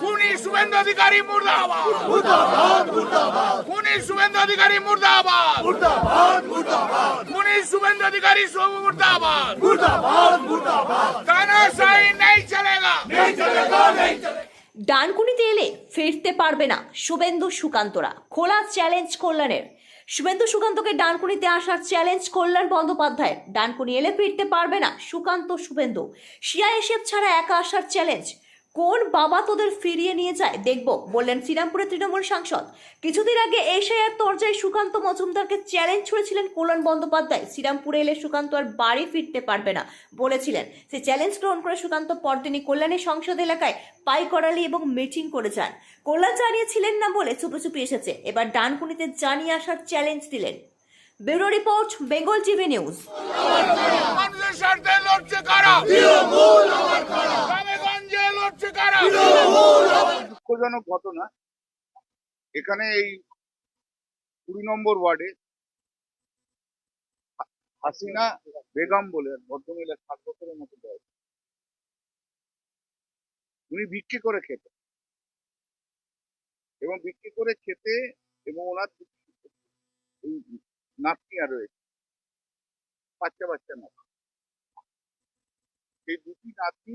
খুনি শুভেন্দু অধিকারী মুর্দাবাদ। খুনি শুভেন্দু অধিকারী মুর্দাবাদ। খুনি শুভেন্দু অধিকারী সব মুর্দাবাদ। তানাশাহি নেই চলেগা। ডানকুনিতে এলে ফিরতে পারবে না শুভেন্দু সুকান্তরা। খোলা চ্যালেঞ্জ কল্যাণের। শুভেন্দু সুকান্তকে ডানকুনিতে আসার চ্যালেঞ্জ কল্যাণ বন্দ্যোপাধ্যায়। ডানকুনি এলে ফিরতে পারবে না সুকান্ত শুভেন্দু সিআইএসএফ ছাড়া একা আসার চ্যালেঞ্জ কোন বাবা তোদের ফিরিয়ে নিয়ে যায়? দেখব বললেন শ্রীরামপুরের তৃণমূল সাংসদ। কিছুদিন আগে এশিয়ার তরজায় সুকান্ত মজুমদারকে চ্যালেঞ্জ ছুড়েছিলেন কল্যাণ বন্দ্যোপাধ্যায়। শ্রীরামপুরে এলে সুকান্ত আর বাড়ি ফিরতে পারবে না বলেছিলেন। সেই চ্যালেঞ্জ গ্রহণ করে সুকান্ত পরদিনই কল্যাণী সংসদ এলাকায় পাই করালি এবং মিটিং করে যান। কল্যাণ জানিয়েছিলেন না বলে চুপি চুপি এসেছে। এবার ডানকুনিতে জানিয়ে আসার চ্যালেঞ্জ দিলেন। Bureau report Bengal TV news মানুষের স্বার্থে লড়ছে কারা গ্রামেগঞ্জে লড়ছে কারা দুঃখজনক ঘটনা। এখানে এই কুড়ি নম্বর ওয়ার্ডে হাসিনা বেগম বলে ভদ্রমহিলা সাত বছরের মতো বয়স। উনি ভিক্ষে করে খেতে এবং ভিক্ষে করে খেতে এবং ওনার এই নাতনিয়া রয়েছে বাচ্চা বাচ্চা না সেই দুটি নাতনি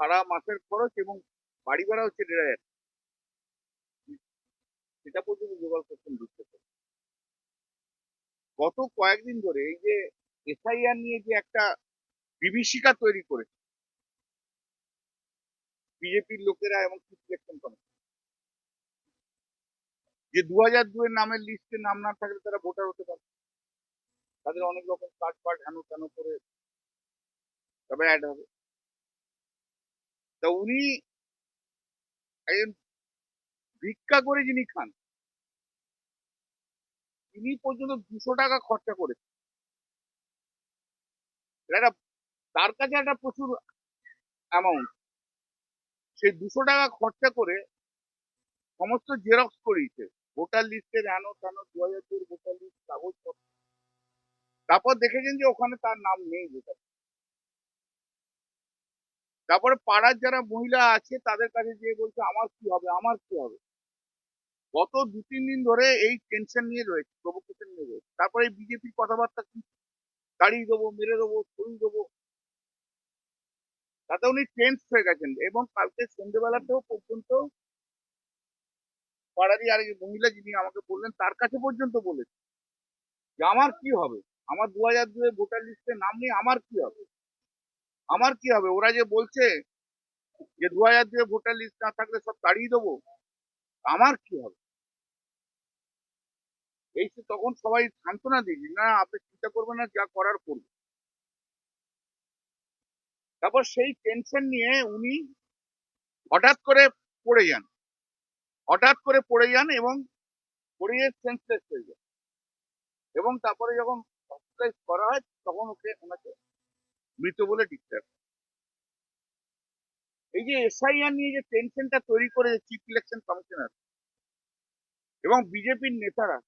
সারা মাসের খরচ এবং বাড়ি ভাড়া হচ্ছে দেড় হাজার সেটা পর্যন্ত জোগাড় দিচ্ছে গত কয়েকদিন ধরে এই যে এসআইআর নিয়ে যে একটা বিভীষিকা তৈরি করেছে বিজেপির লোকেরা এবং সিলেকশন কমিশন যে দু হাজার দুয়ের নামের লিস্টে নাম না থাকলে তারা ভোটার হতে পারে তাদের অনেক রকম কার্ড ফার্ড হেন তেন করে তবে অ্যাড হবে। তা উনি একজন ভিক্ষা করে যিনি খান, তিনি পর্যন্ত দুশো টাকা খরচা করেছেন। একটা, তার কাছে একটা প্রচুর অ্যামাউন্ট সেই দুশো টাকা খরচা করে সমস্ত জেরক্স করিয়েছে ভোটার লিস্টের হেন তেন দু হাজার ভোটার লিস্ট কাগজপত্র। তারপর দেখেছেন যে ওখানে তার নাম নেই ভোটার। তারপরে পাড়ার যারা মহিলা আছে, তাদের কাছে গিয়ে বলছে, আমার কি হবে? আমার কি হবে? গত দু তিন দিন ধরে এই টেনশন নিয়ে রয়েছে প্রভোকেশন নিয়ে রয়েছে। তারপরে বিজেপির কথাবার্তা কি? তাড়িয়ে দেবো, মেরে দেবো, ছড়িয়ে দেবো। তাতে উনি টেন্স হয়ে গেছেন এবং কালকে সন্ধ্যেবেলাতেও পর্যন্ত পাড়ারই আর মহিলা যিনি আমাকে বললেন, তার কাছে পর্যন্ত বলেছে যে, আমার কি হবে? আমার দু হাজার দুয়ে ভোটার লিস্টে নাম নেই আমার কি হবে? আমার কি হবে? ওরা যে বলছে যে দু হাজার দুয়ে ভোটার লিস্ট না থাকলে সব তাড়িয়ে দেবো, আমার কি হবে? এই তো তখন সবাই সান্ত্বনা দিয়েছি, না, আপনি চিন্তা করবেন না, যা করার করবে তারপর সেই টেনশন নিয়ে উনি হঠাৎ করে পড়ে যান। হঠাৎ করে পড়ে যান এবং পড়ে সেন্সলেস হয়ে যান। এবং তারপরে যখন হসপিটালাইজ করা হয়, তখন ওকে ওনাকে মৃত বলে ডিক্লেয়ার এই যে এসআইআর নিয়ে যে টেনশনটা তৈরি করে চিফ ইলেকশন কমিশনার এবং বিজেপির নেতারা,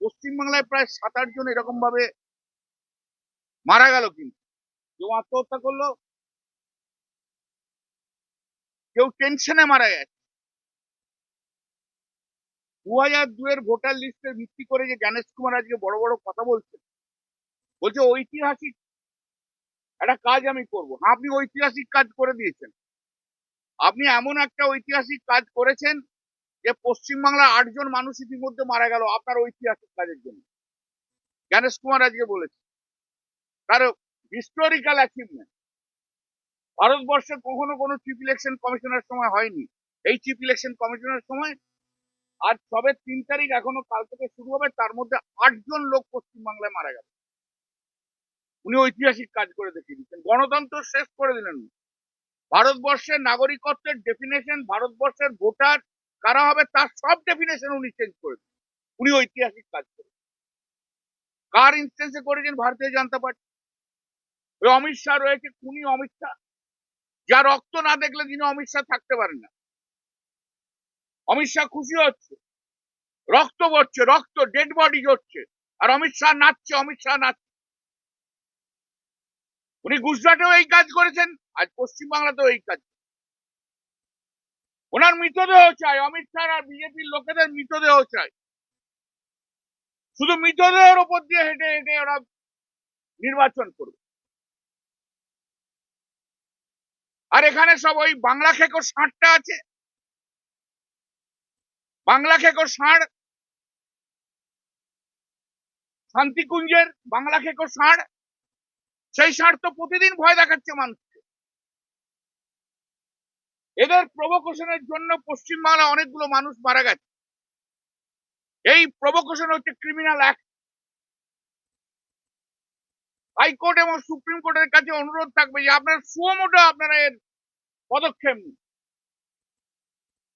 পশ্চিমবাংলায় প্রায় সাত আট জন এরকম ভাবে মারা গেল কিন্তু। কেউ আত্মহত্যা করল, কেউ টেনশনে মারা গেছে। দু হাজার দুয়ের ভোটার লিস্টের ভিত্তি করে যে জ্ঞানেশ কুমার আজকে বড় বড় কথা বলছে বলছে ঐতিহাসিক একটা কাজ আমি করব। আপনি ঐতিহাসিক কাজ করে দিয়েছেন। আপনি এমন একটা ঐতিহাসিক কাজ করেছেন যে পশ্চিমবাংলার আটজন মানুষ ইতিমধ্যে মারা গেল আপনার ঐতিহাসিক কাজের জন্য। জ্ঞানেশ কুমার আজকে বলেছে। তার হিস্টোরিক্যাল অ্যাচিভমেন্ট ভারতবর্ষে কখনো কোনো চিফ ইলেকশন কমিশনের সময় হয়নি। এই চিফ ইলেকশন কমিশনের সময় আজ সবে তিন তারিখ এখনও কাল থেকে শুরু হবে, তার মধ্যে আটজন লোক পশ্চিমবাংলায় মারা গেল উনি ঐতিহাসিক কাজ করে দেখিয়ে দিচ্ছেন গণতন্ত্র শেষ করে দিলেন। ভারতবর্ষের নাগরিকত্বের ডেফিনেশন ভারতবর্ষের ভোটার কারা হবে তার সব ডেফিনেশন উনি চেঞ্জ করে উনি ঐতিহাসিক কাজ করে কার ইনস্টেন্সে করেছেন ভারতীয় জনতা পার্টি? ওই অমিত শাহ রয়েছে, খুনি অমিত শাহ। যা রক্ত না দেখলে তিনি অমিত শাহ থাকতে পারেন না। অমিত শাহ খুশি হচ্ছে। রক্ত পড়ছে রক্ত ডেড বডি জড়ছে আর অমিত শাহ নাচছে, অমিত শাহ নাচছে। উনি গুজরাটেও এই কাজ করেছেন, আজ পশ্চিমবাংলাতেও এই কাজ ওনার মৃতদেহ চাই, অমিত শাহ আর বিজেপির লোকেদের মৃতদেহ চাই। শুধু মৃতদেহের ওপর দিয়ে হেঁটে হেঁটে ওরা নির্বাচন করবে। আর এখানে সব ওই বাংলা খেকোর ষাঁড়টা আছে। বাংলা খেকোর ষাঁড়, শান্তিকুঞ্জের বাংলা খেকোর ষাঁড় সেই স্বার্থ প্রতিদিন ভয় দেখাচ্ছে মানুষকে। এদের প্রভোকেশনের জন্য পশ্চিমবাংলা অনেকগুলো মানুষ মারা গেছে। এই প্রভোকেশন হচ্ছে ক্রিমিনাল অ্যাক্ট হাইকোর্ট এবং সুপ্রিম কোর্টের কাছে অনুরোধ থাকবে যে আপনারা সুমোটো আপনারা এর পদক্ষেপ নিন।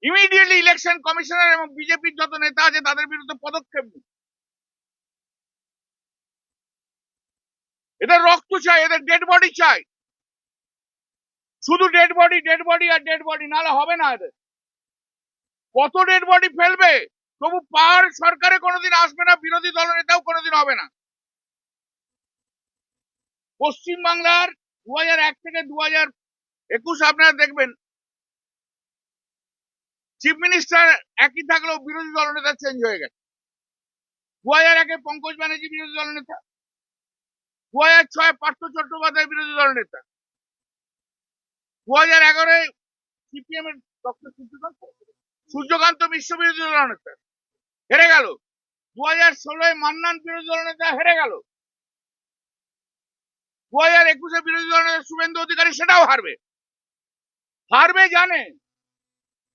ইমিডিয়েটলি ইলেকশন কমিশনার এবং বিজেপির যত নেতা আছে তাদের বিরুদ্ধে পদক্ষেপ নিন। এদের রক্ত চাই, এদের ডেড বডি চাই। শুধু ডেড বডি ডেড বডি আর ডেড বডি নাহলে হবে না এদের। কত ডেড বডি ফেলবে? তবু পাহাড় সরকারে কোনোদিন আসবে না, বিরোধী দলনেতাও কোনোদিন হবে না। পশ্চিম বাংলার দু এক থেকে দু হাজার একুশ আপনারা দেখবেন চিফ মিনিস্টার একই থাকলেও বিরোধী দলনেতা চেঞ্জ হয়ে গেছে। দু হাজার একে পঙ্কজ ব্যানার্জি বিরোধী দলনেতা হাজার ছয় পার্থ চট্টোপাধ্যায় বিরোধী দলনেতা দু হাজার এগারোয় সিপিএম এর ডক্টর সূর্যকান্ত। সূর্যকান্ত মিশ্র বিরোধী দলনেতা হেরে গেল। দু হাজার ষোলোয় মান্নান বিরোধী দলনেতা হেরে গেল। দু হাজার একুশে বিরোধী দলনেতা শুভেন্দু অধিকারী, সেটাও হারবে। হারবে জানে?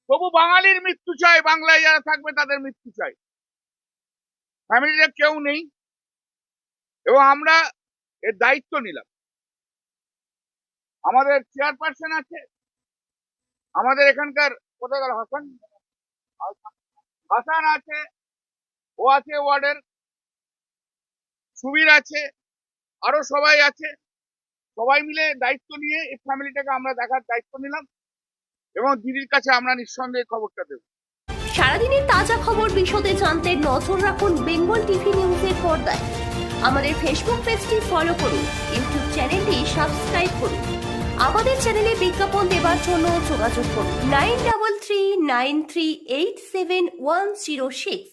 তবু বাঙালির মৃত্যু চাই। বাংলায় যারা থাকবে তাদের মৃত্যু চাই। ফ্যামিলিতে কেউ নেই। এবং আমরা এর দায়িত্ব নিলাম। আমাদের চেয়ারপারসন আছে। আমাদের এখানকার কোথায় গেল হাসান? হাসান আছে, ও আছে ওয়ার্ডের, সুবীর আছে, আরও সবাই আছে। সবাই মিলে দায়িত্ব নিয়ে এই ফ্যামিলিটাকে আমরা দেখার দায়িত্ব নিলাম এবং দিদির কাছে আমরা নিঃসন্দেহে খবরটা দেবো। সারাদিনের তাজা খবর বিশদে জানতে নজর রাখুন বেঙ্গল টিভি নিউজের পর্দায়। আমাদের ফেসবুক পেজটি ফলো করুন ইউটিউব চ্যানেলটি সাবস্ক্রাইব করুন। আমাদের চ্যানেলে বিজ্ঞাপন দেওয়ার জন্য যোগাযোগ করুন। Nine double three nine three eight seven one zero six